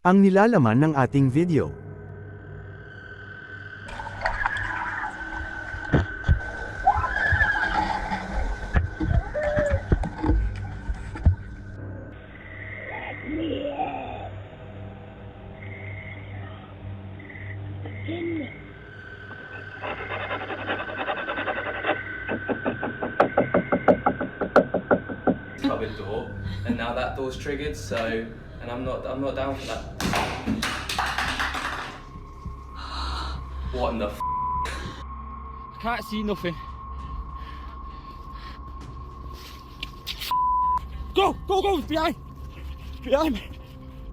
Ang nilalaman ng ating video. cupboard door, and now that door's triggered. So, and I'm not, I'm not down for that. What in the? F- I can't see nothing. Go! Go, go! Behind! Behind me!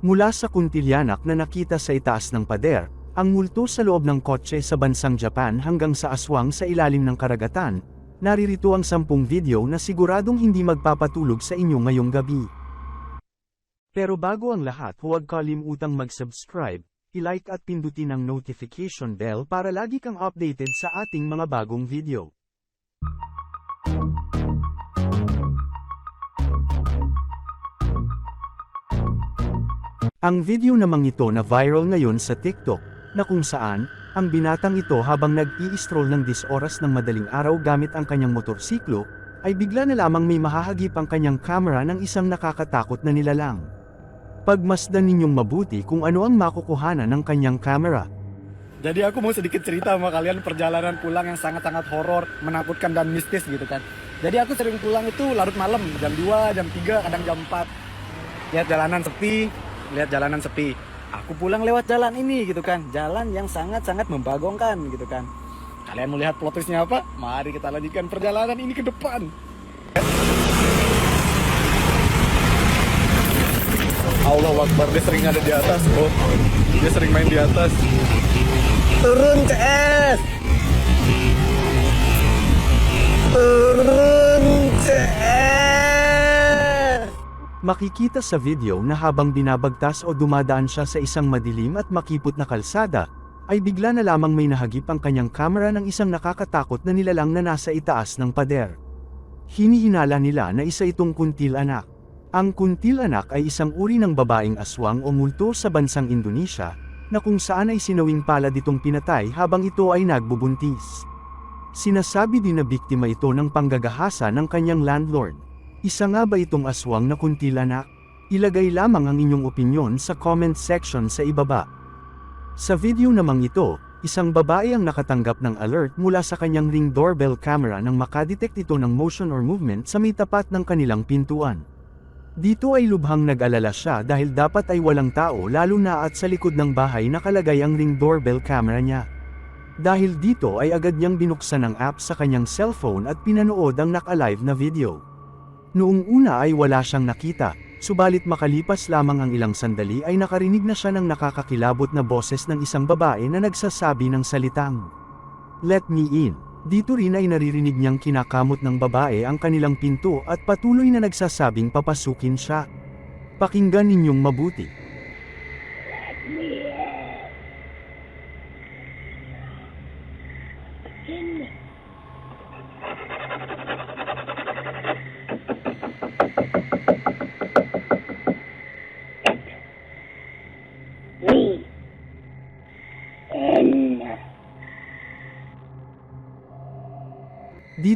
Mula sa kuntilyanak na nakita sa itaas ng pader, ang multo sa loob ng kotse sa bansang Japan hanggang sa aswang sa ilalim ng karagatan, naririto ang sampung video na siguradong hindi magpapatulog sa inyo ngayong gabi. Pero bago ang lahat huwag kalimutang mag-subscribe, i-like at pindutin ang notification bell para lagi kang updated sa ating mga bagong video. Ang video namang ito na viral ngayon sa TikTok, na kung saan, ang binatang ito habang nag-i-stroll ng 10 oras ng madaling araw gamit ang kanyang motorsiklo, ay bigla na lamang may mahahagip ang kanyang camera ng isang nakakatakot na nilalang. Pagmasdan ninyong mabuti kung ano ang makukuhanan ng kanyang camera. Jadi aku mau sedikit cerita sama kalian perjalanan pulang yang sangat-sangat horor, menakutkan dan mistis gitu kan. Jadi aku sering pulang itu larut malam, jam 2, jam 3, kadang jam 4. Lihat jalanan sepi, lihat jalanan sepi. Aku pulang lewat jalan ini gitu kan, jalan yang sangat-sangat membagongkan gitu kan. Kalian mau lihat plot twistnya apa? Mari kita lanjutkan perjalanan ini ke depan. Allah Akbar, dia sering ada di atas. Oh, dia sering main di atas. Turun CS. Turun CS. Makikita sa video na habang binabagtas o dumadaan siya sa isang madilim at makipot na kalsada, ay bigla na lamang may nahagip ang kanyang kamera ng isang nakakatakot na nilalang na nasa itaas ng pader. Hinihinala nila na isa itong kuntil anak. Ang kuntil anak ay isang uri ng babaeng aswang o multo sa bansang Indonesia, na kung saan ay sinawing palad itong pinatay habang ito ay nagbubuntis. Sinasabi din na biktima ito ng panggagahasa ng kanyang landlord. Isa nga ba itong aswang na kuntilanak? Ilagay lamang ang inyong opinyon sa comment section sa ibaba. Sa video namang ito, isang babae ang nakatanggap ng alert mula sa kanyang ring doorbell camera nang makadetect ito ng motion or movement sa may tapat ng kanilang pintuan. Dito ay lubhang nag-alala siya dahil dapat ay walang tao lalo na at sa likod ng bahay nakalagay ang ring doorbell camera niya. Dahil dito ay agad niyang binuksan ang app sa kanyang cellphone at pinanood ang naka-live na video. Noong una ay wala siyang nakita, subalit makalipas lamang ang ilang sandali ay nakarinig na siya ng nakakakilabot na boses ng isang babae na nagsasabi ng salitang, Let me in. Dito rin ay naririnig niyang kinakamot ng babae ang kanilang pinto at patuloy na nagsasabing papasukin siya. Pakinggan ninyong mabuti.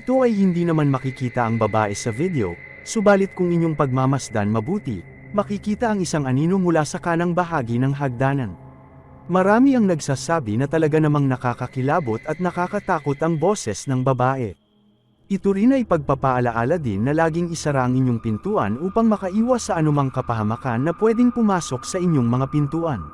Dito ay hindi naman makikita ang babae sa video, subalit kung inyong pagmamasdan mabuti, makikita ang isang anino mula sa kanang bahagi ng hagdanan. Marami ang nagsasabi na talaga namang nakakakilabot at nakakatakot ang boses ng babae. Ito rin ay pagpapaalaala din na laging isara ang inyong pintuan upang makaiwas sa anumang kapahamakan na pwedeng pumasok sa inyong mga pintuan.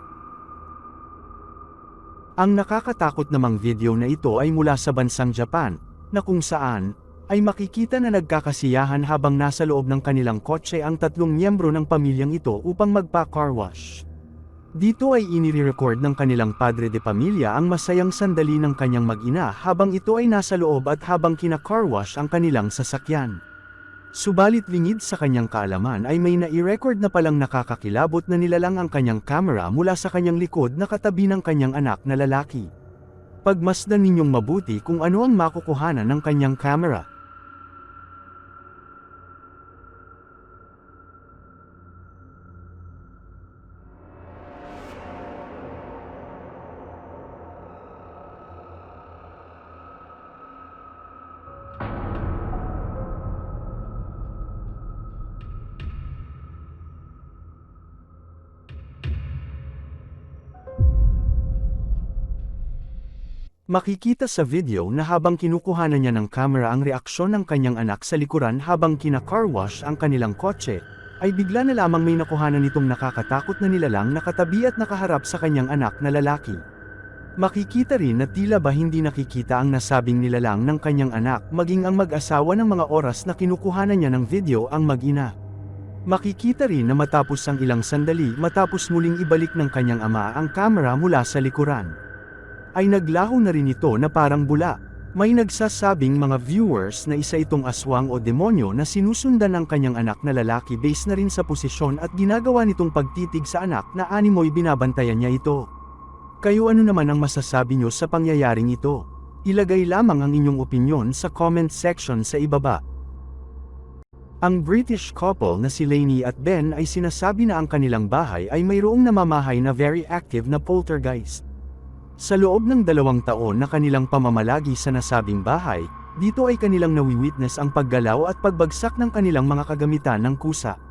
Ang nakakatakot namang video na ito ay mula sa bansang Japan, na kung saan, ay makikita na nagkakasiyahan habang nasa loob ng kanilang kotse ang tatlong miyembro ng pamilyang ito upang magpa-car wash. Dito ay inire-record ng kanilang padre de pamilya ang masayang sandali ng kanyang mag-ina habang ito ay nasa loob at habang kina-car wash ang kanilang sasakyan. Subalit lingid sa kanyang kaalaman ay may nai-record na palang nakakakilabot na nilalang ang kanyang camera mula sa kanyang likod na katabi ng kanyang anak na lalaki. Pagmasdan ninyong mabuti kung ano ang makukuhanan ng kanyang camera. Makikita sa video na habang kinukuhanan niya ng camera ang reaksyon ng kanyang anak sa likuran habang kina-car wash ang kanilang kotse, ay bigla na lamang may nakuhanan nitong nakakatakot na nilalang nakatabi at nakaharap sa kanyang anak na lalaki. Makikita rin na tila ba hindi nakikita ang nasabing nilalang ng kanyang anak maging ang mag-asawa ng mga oras na kinukuhanan niya ng video ang mag-ina. Makikita rin na matapos ang ilang sandali matapos muling ibalik ng kanyang ama ang kamera mula sa likuran. Ay naglaho na rin ito na parang bula. May nagsasabing mga viewers na isa itong aswang o demonyo na sinusundan ng kanyang anak na lalaki based na rin sa posisyon at ginagawa nitong pagtitig sa anak na animoy binabantayan niya ito. Kayo ano naman ang masasabi nyo sa pangyayaring ito? Ilagay lamang ang inyong opinyon sa comment section sa ibaba. Ang British couple na si Lainey at Ben ay sinasabi na ang kanilang bahay ay mayroong namamahay na very active na poltergeist. Sa loob ng dalawang taon na kanilang pamamalagi sa nasabing bahay, dito ay kanilang nawi-witness ang paggalaw at pagbagsak ng kanilang mga kagamitan ng kusa.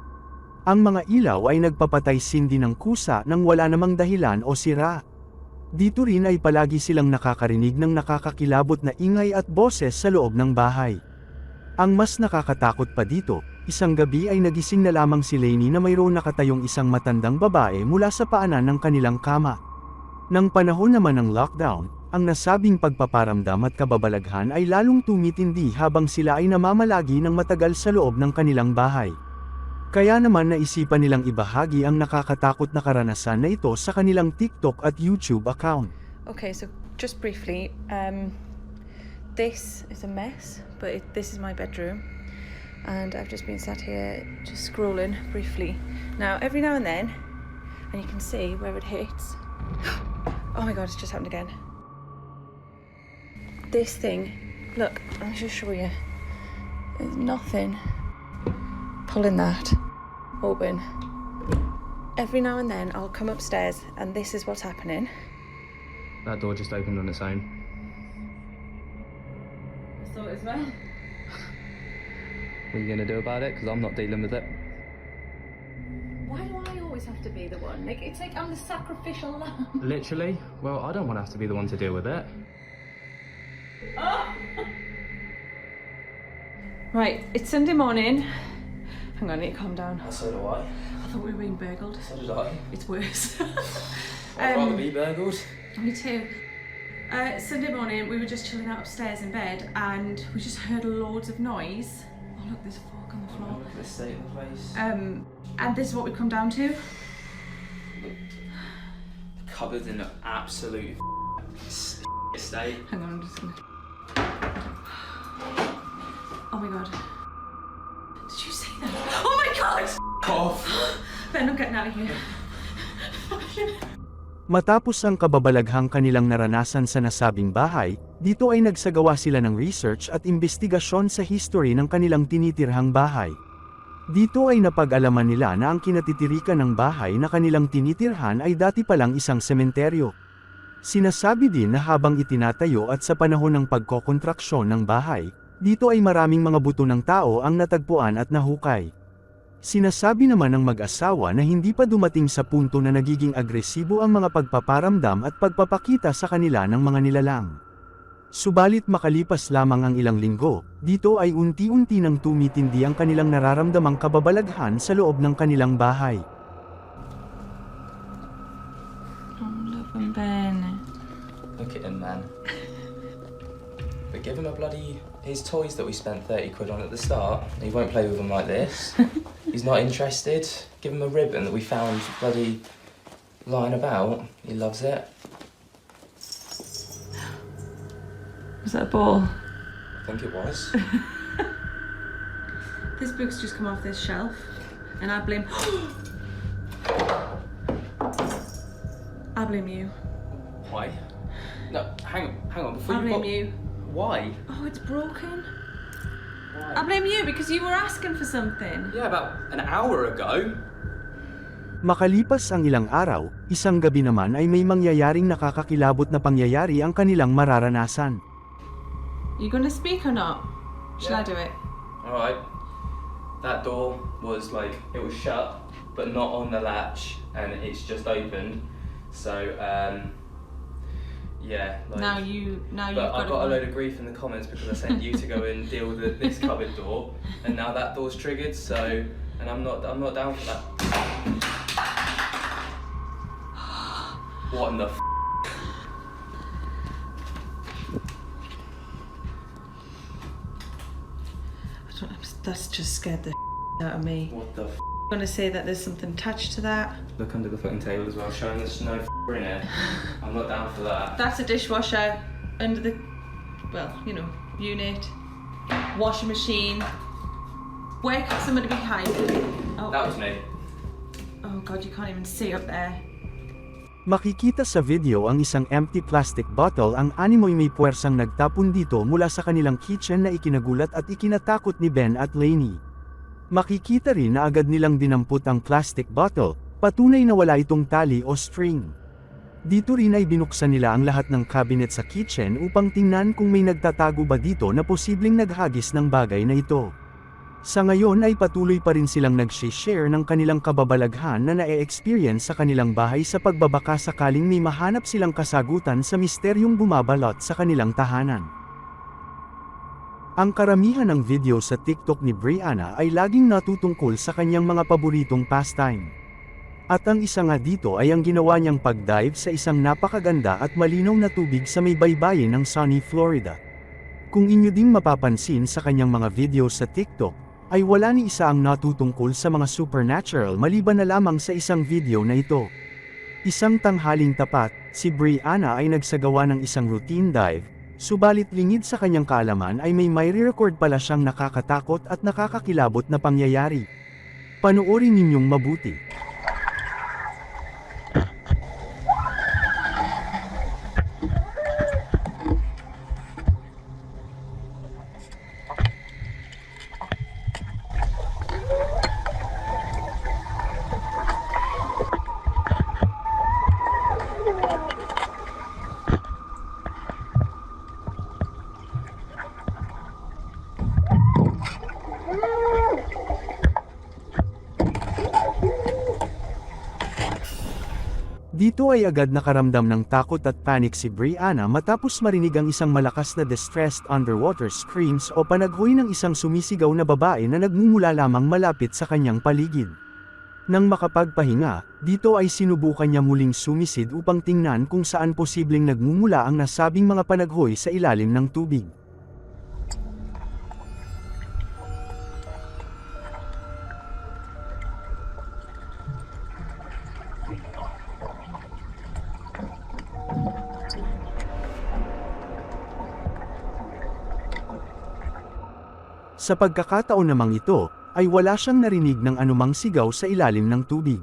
Ang mga ilaw ay nagpapatay sindi ng kusa nang wala namang dahilan o sira. Dito rin ay palagi silang nakakarinig ng nakakakilabot na ingay at boses sa loob ng bahay. Ang mas nakakatakot pa dito, isang gabi ay nagising na lamang si Lainey na mayroon nakatayong isang matandang babae mula sa paanan ng kanilang kama. Nang panahon naman ng lockdown, ang nasabing pagpaparamdam at kababalaghan ay lalong tumitindi habang sila ay namamalagi ng matagal sa loob ng kanilang bahay. Kaya naman naisipan nilang ibahagi ang nakakatakot na karanasan na ito sa kanilang TikTok at YouTube account. Okay, so just briefly, um, this is a mess, but it, this is my bedroom, and I've just been sat here just scrolling briefly. Now, every now and then, and you can see where it hits. Oh my god, it's just happened again. This thing, look, I'll just show you. There's nothing pulling that open. Every now and then, I'll come upstairs, and this is what's happening. That door just opened on its own. I thought as well. What are you going to do about it? Because I'm not dealing with it. To be the one? Like it's like I'm the sacrificial lamb. Literally? Well, I don't want to have to be the one to deal with it. Right, it's Sunday morning. Hang on, I need to calm down. So do I. I thought we were being burgled. So did I. It's worse. I'd Um, rather be burgled. Me too. Uh, Sunday morning, we were just chilling out upstairs in bed, and we just heard loads of noise. Oh look, there's a fork on the floor. Look at the state of the place. Um, and this is what we come down to. Cupboards in an absolute state. Hang on, I'm just gonna. Oh my god. Did you see that? Oh my god! Off. Ben, I'm getting out of here. Matapos ang kababalaghang kanilang naranasan sa nasabing bahay, dito ay nagsagawa sila ng research at investigasyon sa history ng kanilang tinitirhang bahay. Dito ay napag-alaman nila na ang kinatitirikan ng bahay na kanilang tinitirhan ay dati palang isang sementeryo. Sinasabi din na habang itinatayo at sa panahon ng pagkokontraksyon ng bahay, dito ay maraming mga buto ng tao ang natagpuan at nahukay. Sinasabi naman ng mag-asawa na hindi pa dumating sa punto na nagiging agresibo ang mga pagpaparamdam at pagpapakita sa kanila ng mga nilalang. Subalit makalipas lamang ang ilang linggo, dito ay unti-unti nang tumitindi ang kanilang nararamdamang kababalaghan sa loob ng kanilang bahay. Ben. Look at him, man. but give him a bloody. His toys that we spent 30 quid on at the start, he won't play with them like this. He's not interested. Give him a ribbon that we found bloody lying about. He loves it. Was that a ball? I think it was. This book's just come off this shelf, and I blame. I blame you. Why? No, hang on, hang on. Before I you blame you. Why? Oh, it's broken. I Why? blame you because you were asking for something. Yeah, about an hour ago. Makalipas ang ilang araw, isang gabi naman ay may mangyayaring nakakakilabot na pangyayari ang kanilang mararanasan. You gonna speak or not? Shall I do it? Alright. That door was like, it was shut, but not on the latch, and it's just opened. So, um, Yeah. Like, now you now you've But I got, got a load of grief in the comments because I sent you to go and deal with the, this cupboard door, and now that door's triggered. So, and I'm not, I'm not down for that. What in the? F- I don't- That's just scared the out of me. what the? F- I'm gonna say that there's something attached to that. Look under the fucking table as well, showing there's no f- in it. I'm not down for that. That's a dishwasher under the, well, you know, unit, washing machine. Where could somebody be hiding? Oh, That was me. oh God, you can't even see up there. Makikita sa video ang isang empty plastic bottle ang animoy may puwersang nagtapon dito mula sa kanilang kitchen na ikinagulat at ikinatakot ni Ben at Lainey. Makikita rin na agad nilang dinampot ang plastic bottle, patunay na wala itong tali o string. Dito rin ay binuksan nila ang lahat ng cabinet sa kitchen upang tingnan kung may nagtatago ba dito na posibleng naghagis ng bagay na ito. Sa ngayon ay patuloy pa rin silang nag-share ng kanilang kababalaghan na na-experience sa kanilang bahay sa pagbabaka sakaling may mahanap silang kasagutan sa misteryong bumabalot sa kanilang tahanan. Ang karamihan ng video sa TikTok ni Brianna ay laging natutungkol sa kanyang mga paboritong pastime. At ang isa nga dito ay ang ginawa niyang pag-dive sa isang napakaganda at malinaw na tubig sa may baybayin ng sunny Florida. Kung inyo ding mapapansin sa kanyang mga video sa TikTok, ay wala ni isa ang natutungkol sa mga supernatural maliban na lamang sa isang video na ito. Isang tanghaling tapat, si Brianna ay nagsagawa ng isang routine dive, subalit lingid sa kanyang kaalaman ay may may record pala siyang nakakatakot at nakakakilabot na pangyayari. Panoorin ninyong mabuti. Dito ay agad nakaramdam ng takot at panic si Brianna matapos marinig ang isang malakas na distressed underwater screams o panaghoy ng isang sumisigaw na babae na nagmumula lamang malapit sa kanyang paligid. Nang makapagpahinga, dito ay sinubukan niya muling sumisid upang tingnan kung saan posibleng nagmumula ang nasabing mga panaghoy sa ilalim ng tubig. Sa pagkakataon namang ito, ay wala siyang narinig ng anumang sigaw sa ilalim ng tubig.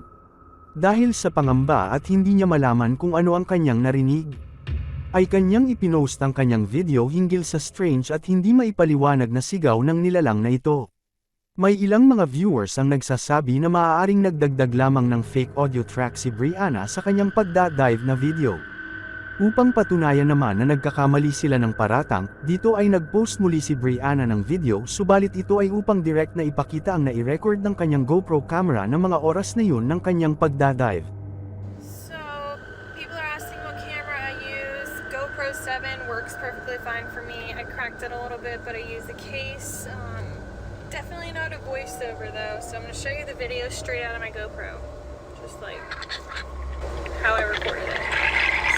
Dahil sa pangamba at hindi niya malaman kung ano ang kanyang narinig, ay kanyang ipinost ang kanyang video hinggil sa strange at hindi maipaliwanag na sigaw ng nilalang na ito. May ilang mga viewers ang nagsasabi na maaaring nagdagdag lamang ng fake audio track si Brianna sa kanyang pagda-dive na video. Upang patunayan naman na nagkakamali sila ng paratang, dito ay nag-post muli si Brianna ng video subalit ito ay upang direct na ipakita ang nai-record ng kanyang GoPro camera ng mga oras na yun ng kanyang pagda-dive. So, people are asking what camera I use. GoPro 7 works perfectly fine for me. I cracked it a little bit, but I use the case. Um, definitely not a voiceover though, so I'm to show you the video straight out of my GoPro. Just like how I recorded it.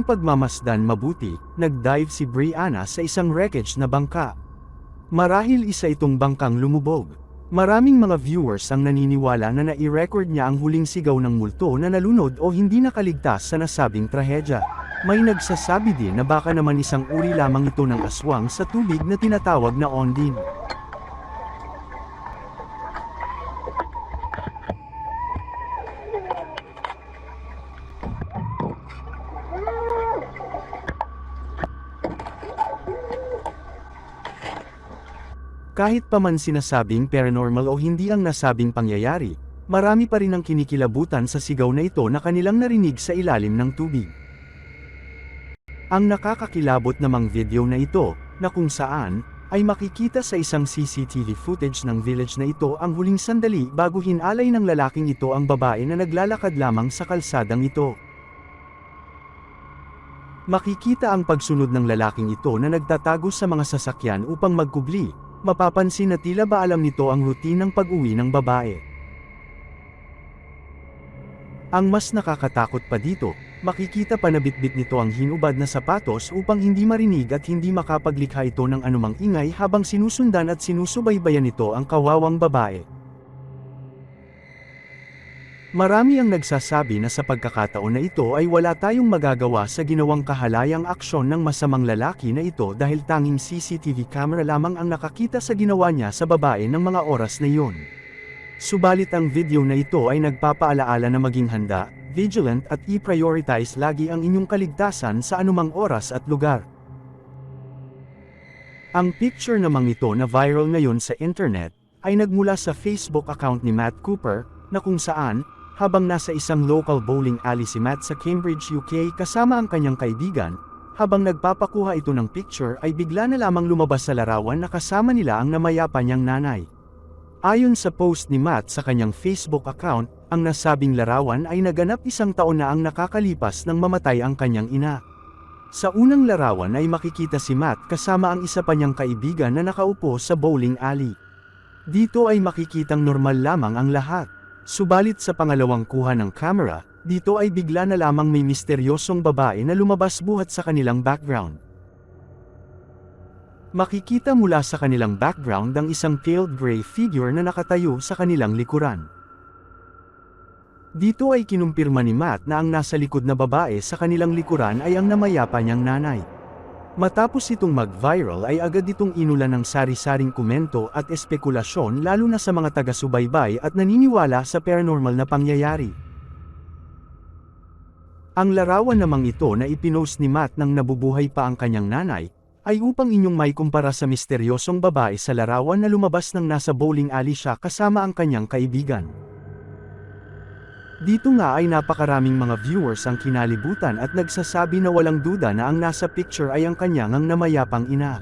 Inyong pagmamasdan mabuti, nag-dive si Brianna sa isang wreckage na bangka. Marahil isa itong bangkang lumubog. Maraming mga viewers ang naniniwala na nai-record niya ang huling sigaw ng multo na nalunod o hindi nakaligtas sa nasabing trahedya. May nagsasabi din na baka naman isang uri lamang ito ng aswang sa tubig na tinatawag na ondine. Kahit pa man sinasabing paranormal o hindi ang nasabing pangyayari, marami pa rin ang kinikilabutan sa sigaw na ito na kanilang narinig sa ilalim ng tubig. Ang nakakakilabot namang video na ito, na kung saan, ay makikita sa isang CCTV footage ng village na ito ang huling sandali bago hinalay ng lalaking ito ang babae na naglalakad lamang sa kalsadang ito. Makikita ang pagsunod ng lalaking ito na nagtatago sa mga sasakyan upang magkubli, mapapansin na tila ba alam nito ang routine ng pag-uwi ng babae. Ang mas nakakatakot pa dito, makikita pa na bitbit nito ang hinubad na sapatos upang hindi marinig at hindi makapaglikha ito ng anumang ingay habang sinusundan at sinusubaybayan nito ang kawawang babae. Marami ang nagsasabi na sa pagkakataon na ito ay wala tayong magagawa sa ginawang kahalayang aksyon ng masamang lalaki na ito dahil tanging CCTV camera lamang ang nakakita sa ginawa niya sa babae ng mga oras na iyon. Subalit ang video na ito ay nagpapaalaala na maging handa, vigilant at i-prioritize lagi ang inyong kaligtasan sa anumang oras at lugar. Ang picture namang ito na viral ngayon sa internet, ay nagmula sa Facebook account ni Matt Cooper, na kung saan, habang nasa isang local bowling alley si Matt sa Cambridge, UK kasama ang kanyang kaibigan, habang nagpapakuha ito ng picture ay bigla na lamang lumabas sa larawan na kasama nila ang namayapa niyang nanay. Ayon sa post ni Matt sa kanyang Facebook account, ang nasabing larawan ay naganap isang taon na ang nakakalipas nang mamatay ang kanyang ina. Sa unang larawan ay makikita si Matt kasama ang isa pa niyang kaibigan na nakaupo sa bowling alley. Dito ay makikitang normal lamang ang lahat. Subalit sa pangalawang kuha ng camera, dito ay bigla na lamang may misteryosong babae na lumabas buhat sa kanilang background. Makikita mula sa kanilang background ang isang tailed gray figure na nakatayo sa kanilang likuran. Dito ay kinumpirma ni Matt na ang nasa likod na babae sa kanilang likuran ay ang namayapa niyang nanay. Matapos itong mag-viral ay agad itong inulan ng sari-saring komento at espekulasyon lalo na sa mga taga-subaybay at naniniwala sa paranormal na pangyayari. Ang larawan namang ito na ipinost ni Matt nang nabubuhay pa ang kanyang nanay, ay upang inyong may kumpara sa misteryosong babae sa larawan na lumabas nang nasa bowling alley siya kasama ang kanyang kaibigan. Dito nga ay napakaraming mga viewers ang kinalibutan at nagsasabi na walang duda na ang nasa picture ay ang kanyang ang namayapang ina.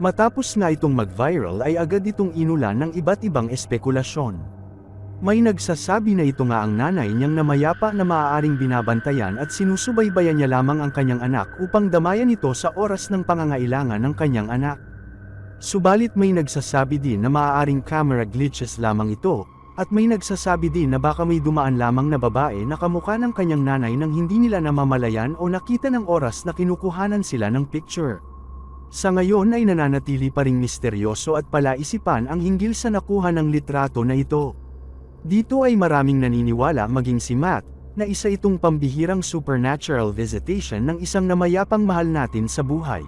Matapos nga itong mag-viral ay agad itong inulan ng iba't ibang espekulasyon. May nagsasabi na ito nga ang nanay niyang namayapa na maaaring binabantayan at sinusubaybayan niya lamang ang kanyang anak upang damayan ito sa oras ng pangangailangan ng kanyang anak. Subalit may nagsasabi din na maaaring camera glitches lamang ito, at may nagsasabi din na baka may dumaan lamang na babae na kamukha ng kanyang nanay nang hindi nila namamalayan o nakita ng oras na kinukuhanan sila ng picture. Sa ngayon ay nananatili pa ring misteryoso at palaisipan ang hinggil sa nakuha ng litrato na ito. Dito ay maraming naniniwala maging si Matt, na isa itong pambihirang supernatural visitation ng isang namayapang mahal natin sa buhay.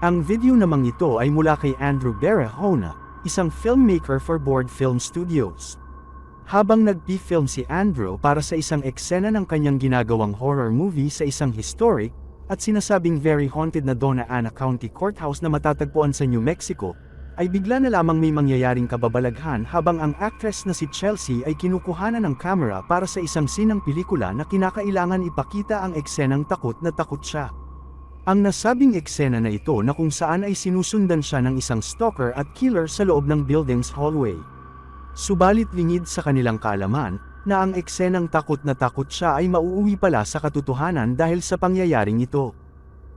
Ang video namang ito ay mula kay Andrew Berahona, isang filmmaker for Board Film Studios. Habang nagpi-film si Andrew para sa isang eksena ng kanyang ginagawang horror movie sa isang historic, at sinasabing very haunted na Donna Ana County Courthouse na matatagpuan sa New Mexico, ay bigla na lamang may mangyayaring kababalaghan habang ang actress na si Chelsea ay kinukuhanan ng camera para sa isang sinang pelikula na kinakailangan ipakita ang eksenang takot na takot siya. Ang nasabing eksena na ito na kung saan ay sinusundan siya ng isang stalker at killer sa loob ng building's hallway. Subalit lingid sa kanilang kaalaman, na ang eksenang takot na takot siya ay mauuwi pala sa katotohanan dahil sa pangyayaring ito.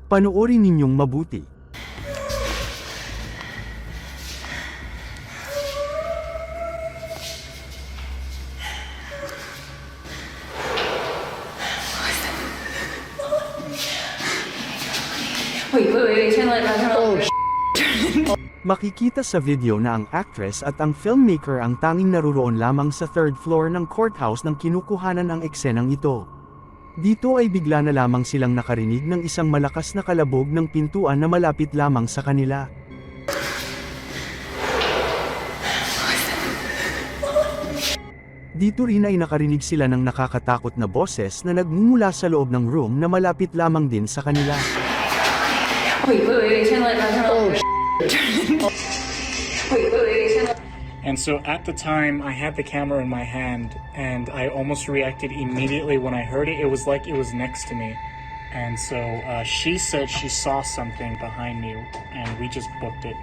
Panoorin ninyong mabuti. Light back. Makikita sa video na ang actress at ang filmmaker ang tanging naruroon lamang sa third floor ng courthouse nang kinukuhanan ang eksenang ito. Dito ay bigla na lamang silang nakarinig ng isang malakas na kalabog ng pintuan na malapit lamang sa kanila. Dito rin ay nakarinig sila ng nakakatakot na boses na nagmumula sa loob ng room na malapit lamang din sa kanila. Wait, wait, wait, wait, turn the light on, turn the light on. Wait, wait, wait, wait, turn the And so at the time, I had the camera in my hand, and I almost reacted immediately when I heard it. It was like it was next to me. And so uh, she said she saw something behind me, and we just booked it.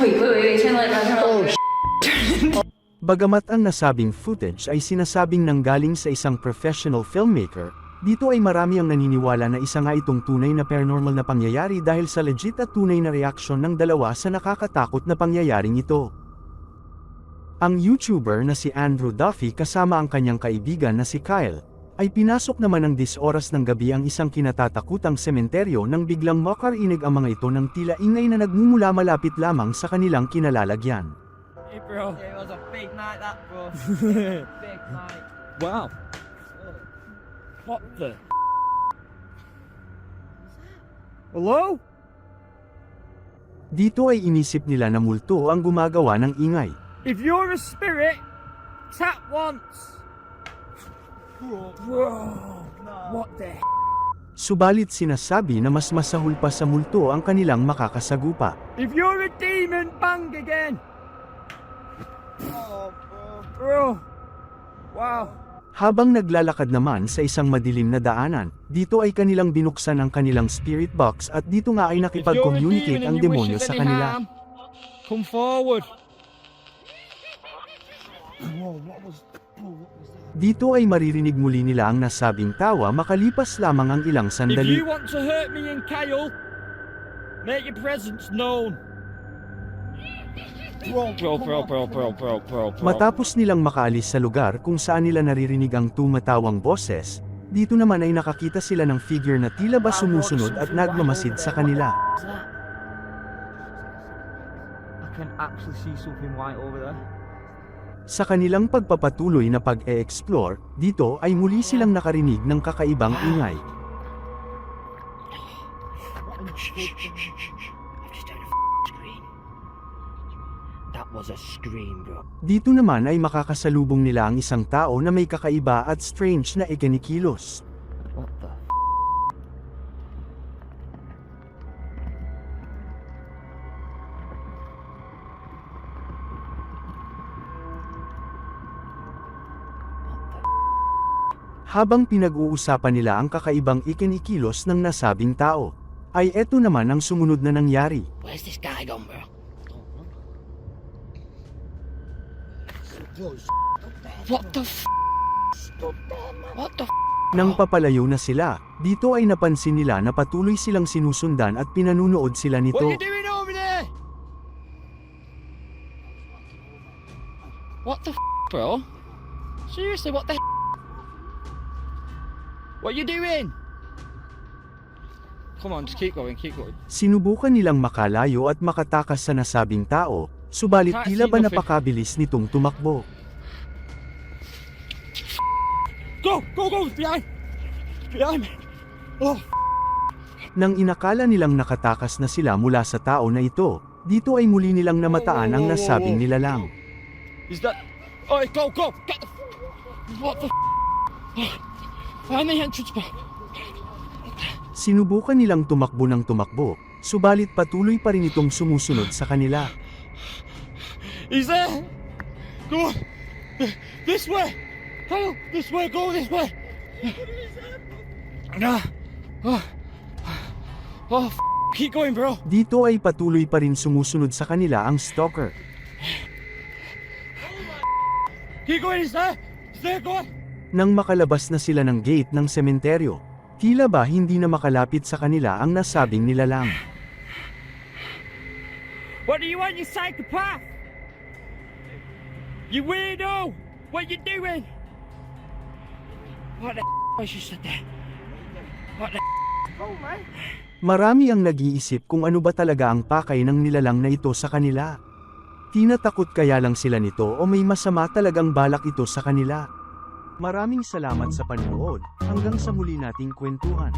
Wait, wait, wait, wait, turn the light on, turn the light on. Bagamat ang nasabing footage ay sinasabing nanggaling sa isang professional filmmaker, dito ay marami ang naniniwala na isa nga itong tunay na paranormal na pangyayari dahil sa legit at tunay na reaksyon ng dalawa sa nakakatakot na pangyayaring ito. Ang YouTuber na si Andrew Duffy kasama ang kanyang kaibigan na si Kyle, ay pinasok naman ng 10 oras ng gabi ang isang kinatatakutang sementeryo nang biglang makarinig ang mga ito ng tila ingay na nagmumula malapit lamang sa kanilang kinalalagyan. Hey, bro. Yeah, it was a big night, that, bro. big night. Wow. What the? Hello? Dito ay inisip nila na multo ang gumagawa ng ingay. If you're a spirit, tap once. Bro. What the? Subalit sinasabi na mas masahol pa sa multo ang kanilang makakasagupa. If you're a demon, bang again. Oh, bro. Wow. Habang naglalakad naman sa isang madilim na daanan, dito ay kanilang binuksan ang kanilang spirit box at dito nga ay nakipag-communicate ang demonyo sa kanila. come forward. Dito ay maririnig muli nila ang nasabing tawa makalipas lamang ang ilang If sandali. you want to hurt me and Kyle, make your presence known. Matapos nilang makaalis sa lugar kung saan nila naririnig ang tumatawang boses, dito naman ay nakakita sila ng figure na tila ba sumusunod at nagmamasid sa kanila. I can actually see something white over there. Sa kanilang pagpapatuloy na pag-e-explore, dito ay muli silang nakarinig ng kakaibang ingay. Was a scream, bro. Dito naman ay makakasalubong nila ang isang tao na may kakaiba at strange na ikinikilos. What the? Habang pinag-uusapan nila ang kakaibang ikinikilos ng nasabing tao, ay eto naman ang sumunod na nangyari. Where's this guy gone, bro? What the f? What the f? Nang papalayo na sila, dito ay napansin nila na patuloy silang sinusundan at pinanunood sila What nito. you doing over there? What the f, bro? Seriously, what the f? What you doing? Come on, just keep going, keep going. Sinubukan nilang makalayo at makatakas sa nasabing tao, subalit tila ba napakabilis nitong tumakbo. Go, go, go, behind! Behind! Oh, Nang inakala nilang nakatakas na sila mula sa tao na ito, dito ay muli nilang namataan ang nasabing nilalang. is that... Oh, go, go! Get the... What the Find the entrance, bro. Sinubukan nilang tumakbo ng tumakbo, subalit patuloy pa rin itong sumusunod sa kanila. He's there! Go on! This way! Kyle, this way, go this way! Ah, oh, oh, f- keep going, bro. Dito ay patuloy pa rin sumusunod sa kanila ang stalker. Keep going, he's there! He's there, go on! Nang makalabas na sila ng gate ng sementeryo, tila ba hindi na makalapit sa kanila ang nasabing nilalang. What do you want, you psychopath? You weirdo! What you doing? What the was said there? What the Marami ang nag-iisip kung ano ba talaga ang pakay ng nilalang na ito sa kanila. Tinatakot kaya lang sila nito o may masama talagang balak ito sa kanila. Maraming salamat sa panonood, hanggang sa muli nating kwentuhan.